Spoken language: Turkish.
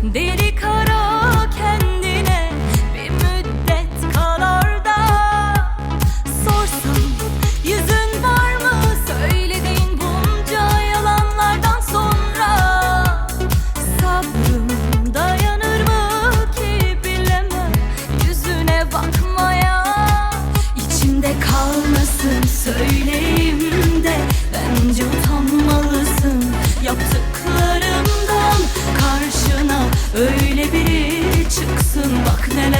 Did Öyle biri çıksın bak neler